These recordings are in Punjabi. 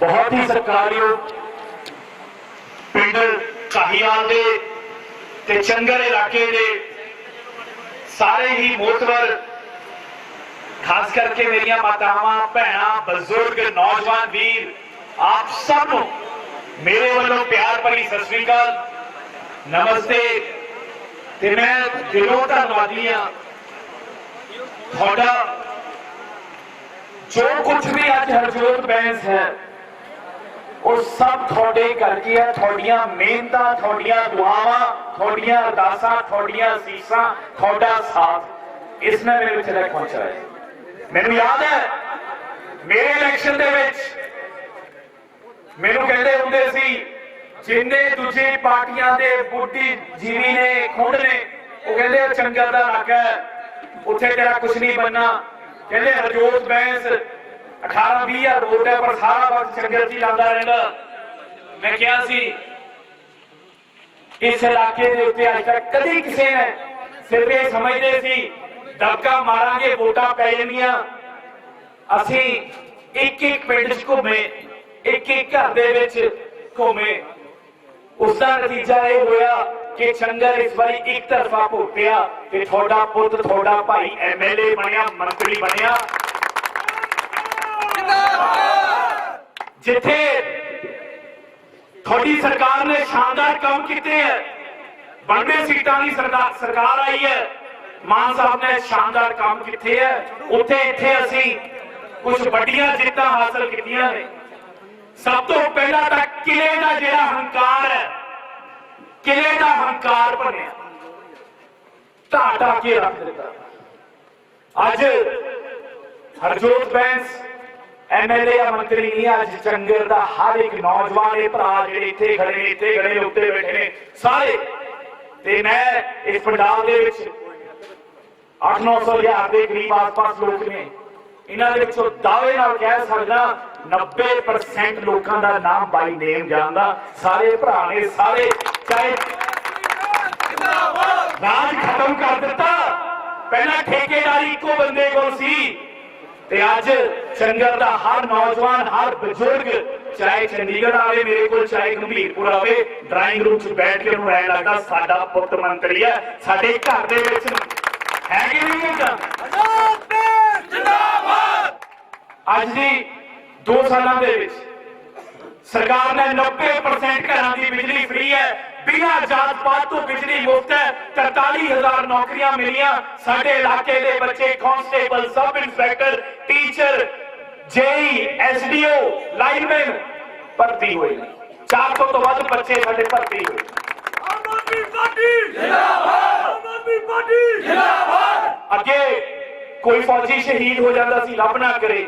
ਬਹੁਤ ਹੀ ਸਤਿਕਾਰਯੋਗ ਪਿੰਡ ਕਾਹੀਵਾਲ ਦੇ ਤੇ ਚੰਗਰ ਇਲਾਕੇ ਦੇ ਸਾਰੇ ਹੀ ਮੋਤਵਰ ਖਾਸ ਕਰਕੇ ਮੇਰੀਆਂ ਮਾਤਾਵਾਂ, ਭੈਣਾਂ, ਬਜ਼ੁਰਗ, ਨੌਜਵਾਨ ਵੀਰ, ਆਪ ਸਭ ਨੂੰ ਮੇਰੇ ਵੱਲੋਂ ਪਿਆਰ ਭਰੀ ਸਤਿ ਸ੍ਰੀ ਅਕਾਲ, ਨਮਸਤੇ। ਤੇ ਮੈਂ ਦਿਲੋਂ ਧੰਨਵਾਦੀ ਹਾਂ। ਤੁਹਾਡਾ ਜੋ ਕੁਝ ਵੀ ਅੱਜ ਹਰਜੋਤ ਬੈਂਸ ਹੈ ਉਹ ਸਭ ਤੁਹਾਡੇ ਕਰਕੇ ਹੈ ਤੁਹਾਡੀਆਂ ਮਿਹਨਤਾਂ, ਤੁਹਾਡੀਆਂ ਦੁਆਵਾਂ, ਤੁਹਾਡੀਆਂ ਅਰਦਾਸਾਂ, ਤੁਹਾਡੀਆਂ ਅਸੀਸਾਂ, ਤੁਹਾਡਾ ਸਾਥ ਇਸ ਨੇ ਮੇਰੇ ਵਿੱਚ ਤੱਕ ਪਹੁੰਚਾਇਆ ਮੈਨੂੰ ਯਾਦ ਹੈ, ਮੇਰੇ ਇਲੈਕਸ਼ਨ ਦੇ ਵਿੱਚ ਮੈਨੂੰ ਕਹਿੰਦੇ ਹੁੰਦੇ ਸੀ, ਜਿੰਨੇ ਦੂਜੇ ਪਾਰਟੀਆਂ ਦੇ ਬੁੱਢੀ ਜੀਵੀ ਨੇ, ਖੁੰਡ ਨੇ, ਉਹ ਕਹਿੰਦੇ ਇਹ ਦਾ ਇਲਾਕਾ ਹੈ, ਉੱਥੇ ਤੇਰਾ ਕੁਝ ਨਹੀਂ ਬੰਨਾ ਕਹਿੰਦੇ ਹਰਜੋਤ ਬੈਂਸ 18 20 ਹਜ਼ਾਰ ਵੋਟ ਹੈ ਪਰ ਸਾਰਾ ਵਕਤ ਚੰਗਰ ਜੀ ਲਾਉਂਦਾ ਰਹਿੰਦਾ ਮੈਂ ਕਿਹਾ ਸੀ ਇਸ ਇਲਾਕੇ ਦੇ ਉੱਤੇ ਅੱਜ ਤੱਕ ਕਦੀ ਕਿਸੇ ਨੇ ਸਿਰਫ ਇਹ ਸਮਝਦੇ ਸੀ ਦਬਕਾ ਮਾਰਾਂਗੇ ਵੋਟਾਂ ਪੈ ਜਾਣਗੀਆਂ ਅਸੀਂ ਇੱਕ ਇੱਕ ਪਿੰਡ 'ਚ ਘੁੰਮੇ ਇੱਕ ਇੱਕ ਘਰ ਦੇ ਵਿੱਚ ਘੁੰਮੇ ਉਸ ਦਾ ਨਤੀਜਾ ਇਹ ਹੋਇਆ ਕਿ ਚੰਗਰ ਇਸ ਵਾਰੀ ਇੱਕ ਤਰਫਾ ਭੁਗਤਿਆ ਤੇ ਤੁਹਾਡਾ ਪੁੱਤ ਤੁਹਾਡਾ ਭਾਈ ਐਮਐਲਏ ਬਣਿਆ ਮੰਤਰੀ ਬਣਿਆ ਜਿੱਥੇ ਤੁਹਾਡੀ ਸਰਕਾਰ ਨੇ ਸ਼ਾਨਦਾਰ ਕੰਮ ਕੀਤੇ ਹੈ 92 ਸੀਟਾਂ ਦੀ ਸਰਕਾਰ ਸਰਕਾਰ ਆਈ ਹੈ ਮਾਨ ਸਾਹਿਬ ਨੇ ਸ਼ਾਨਦਾਰ ਕੰਮ ਕੀਤੇ ਹੈ ਉੱਥੇ ਇੱਥੇ ਅਸੀਂ ਕੁਝ ਵੱਡੀਆਂ ਜਿੱਤਾਂ ਹਾਸਲ ਕੀਤੀਆਂ ਨੇ ਸਭ ਤੋਂ ਪਹਿਲਾਂ ਤਾਂ ਕਿਲੇ ਦਾ ਜਿਹੜਾ ਹੰਕਾਰ ਹੈ ਕਿਲੇ ਦਾ ਹੰਕਾਰ ਬਣਿਆ ਢਾਹ ਢਾਹ ਕੇ ਰੱਖ ਦਿੱਤਾ ਅੱਜ ਹਰਜੋਤ ਬੈਂਸ ਐਮਐਲਏ ਆ ਮੰਤਰੀ ਨਹੀਂ, ਅੱਜ ਚੰਗਰ ਦਾ ਹਰ ਇੱਕ ਨੌਜਵਾਨ ਇਹ ਭਰਾ ਜਿਹੜੇ ਇੱਥੇ ਖੜੇ ਨੇ, ਇੱਥੇ ਖੜੇ ਨੇ, ਉੱਤੇ ਬੈਠੇ ਨੇ, ਸਾਰੇ। ਤੇ ਮੈਂ ਇਸ ਪੰਡਾਲ ਦੇ ਵਿੱਚ 8-900 ਹਜ਼ਾਰ ਦੇ ਕਰੀਬ ਆਸ-ਪਾਸ ਲੋਕ ਨੇ। ਇਹਨਾਂ ਦੇ ਵਿੱਚੋਂ ਦਾਅਵੇ ਨਾਲ ਕਹਿ ਸਕਦਾ 90% ਲੋਕਾਂ ਦਾ ਨਾਮ ਬਾਈ ਨੇਮ ਜਾਣਦਾ। ਸਾਰੇ ਭਰਾ ਨੇ, ਸਾਰੇ, ਚਾਹੇ ਰਾਜ ਖਤਮ ਕਰ ਦਿੱਤਾ, ਪਹਿਲਾਂ ਠੇਕੇਦਾਰੀ ਇੱਕੋ ਬੰਦੇ ਕੋਲ ਸੀ। ਤੇ ਅੱਜ ਚੰਗਰ ਦਾ ਹਰ ਨੌਜਵਾਨ, ਹਰ ਬਜ਼ੁਰਗ, ਚਾਹੇ ਚੰਡੀਗੜ੍ਹ ਆਵੇ ਮੇਰੇ ਕੋਲ, ਚਾਹੇ ਗੰਭੀਰਪੁਰ ਆਵੇ ਡਰਾਇੰਗ ਰੂਮ 'ਚ ਬੈਠ ਕੇ ਉਹਨੂੰ ਐ ਲੱਗਦਾ ਸਾਡਾ ਪੁੱਤ ਮੰਤਰੀ ਹੈ, ਸਾਡੇ ਘਰ ਦੇ ਵਿੱਚ ਹੈ ਕਿ ਨਹੀਂ ਇਹ ਗੱਲ ਅੱਜ ਦੀ 2 ਸਾਲਾਂ ਦੇ ਵਿੱਚ, ਸਰਕਾਰ ਨੇ 90% ਘਰਾਂ ਦੀ ਬਿਜਲੀ ਫ੍ਰੀ ਹੈ ਬਿਨਾਂ ਜਾਤ ਪਾਤ ਤੋਂ ਬਿਜਲੀ ਮੁਫਤ ਹੈ। 43000 ਨੌਕਰੀਆਂ ਮਿਲੀਆਂ। ਸਾਡੇ ਇਲਾਕੇ ਦੇ ਬੱਚੇ constable sub inspector teacher JE SDO lineman ਭਰਤੀ ਹੋਏ। ਨੇ 400 ਤੋਂ ਵੱਧ ਬੱਚੇ ਸਾਡੇ ਭਰਤੀ ਹੋਏ। ਆਮ ਆਦਮੀ ਪਾਰਟੀ! ਜਿੰਦਾਬਾਦ ਆਮ ਆਦਮੀ ਪਾਰਟੀ! ਜਿੰਦਾਬਾਦ ਅੱਗੇ ਕੋਈ ਫੌਜੀ ਸ਼ਹੀਦ ਹੋ ਜਾਂਦਾ ਸੀ ਰੱਬ ਨਾ ਕਰੇ।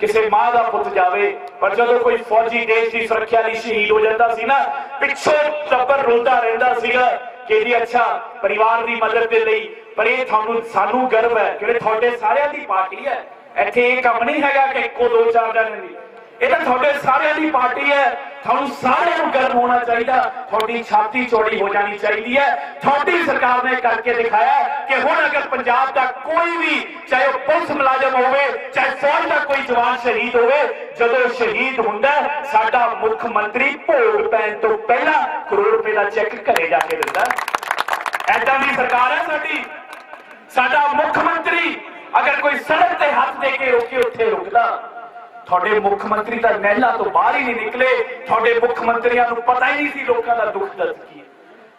ਕਿਸੇ ਮਾਂ ਦਾ ਪੁੱਤ ਜਾਵੇ, ਪਰ ਜਦੋਂ ਕੋਈ ਫੌਜੀ ਦੇਸ਼ ਦੀ ਸੁਰੱਖਿਆ ਲਈ ਸ਼ਹੀਦ ਹੋ ਜਾਂਦਾ ਸੀ ਨਾ, ਪਿੱਛੇ ਟੱਬਰ ਰੋਂਦਾ ਰਹਿੰਦਾ ਸੀਗਾ ਕਿ ਜੀ ਅੱਛਾ, ਪਰਿਵਾਰ ਦੀ ਮਦਦ ਦੇ ਲਈ, ਪਰ ਇਹ ਤੁਹਾਨੂੰ, ਸਾਨੂੰ ਗਰਵ ਹੈ ਕਿ ਤੁਹਾਡੇ ਸਾਰਿਆਂ ਦੀ ਪਾਰਟੀ ਹੈ, ਇੱਥੇ ਇਹ ਕੰਮ ਨਹੀਂ ਹੈਗਾ ਕਿ ਇੱਕੋ ਦੋ ਚਾਰ ਜਣੇ ਦੀ ਇਹ ਤਾਂ ਤੁਹਾਡੇ ਸਾਰਿਆਂ ਦੀ ਪਾਰਟੀ ਹੈ। ਤੁਹਾਨੂੰ ਸਾਰਿਆਂ ਨੂੰ ਗਰਮ ਹੋਣਾ ਚਾਹੀਦਾ। ਤੁਹਾਡੀ ਛਾਤੀ ਚੌੜੀ ਹੋ ਜਾਣੀ ਚਾਹੀਦੀ ਹੈ। ਤੁਹਾਡੀ ਸਰਕਾਰ ਨੇ ਕਰਕੇ ਦਿਖਾਇਆ ਕਿ ਹੁਣ ਅਗਰ ਪੰਜਾਬ ਦਾ ਕੋਈ ਵੀ, ਚਾਹੇ ਉਹ ਪੁਲਿਸ ਮੁਲਾਜ਼ਮ ਹੋਵੇ, ਚਾਹੇ ਫੌਜ ਦਾ ਕੋਈ ਜਵਾਨ ਸ਼ਹੀਦ ਹੋਵੇ, ਜਦੋਂ ਸ਼ਹੀਦ ਹੁੰਦਾ ਸਾਡਾ ਮੁੱਖ ਮੰਤਰੀ ਭੋਗ ਪੈਣ ਤੋਂ ਪਹਿਲਾਂ ਕਰੋੜ ਰੁਪਏ ਦਾ ਚੈੱਕ ਘਰੇ ਜਾ ਕੇ ਦਿੰਦਾ ਐਦਾਂ ਦੀ ਸਰਕਾਰ ਹੈ ਸਾਡੀ। ਸਾਡਾ ਮੁੱਖ ਮੰਤਰੀ ਅਗਰ ਕੋਈ ਸੜਕ ਤੇ ਹੱਥ ਦੇ ਕੇ ਰੋਕੇ, ਉੱਥੇ ਰੁਕਦਾ। ਤੁਹਾਡੇ ਮੁੱਖ ਮੰਤਰੀ ਤਾਂ ਮਹਿਲਾ ਤੋਂ ਬਾਹਰ ਹੀ ਨਹੀਂ ਨਿਕਲੇ ਤੁਹਾਡੇ ਮੁੱਖ ਮੰਤਰੀਆਂ ਨੂੰ ਪਤਾ ਹੀ ਨਹੀਂ ਸੀ ਲੋਕਾਂ ਦਾ ਦੁੱਖ ਦਰਦ ਕੀ ਹੈ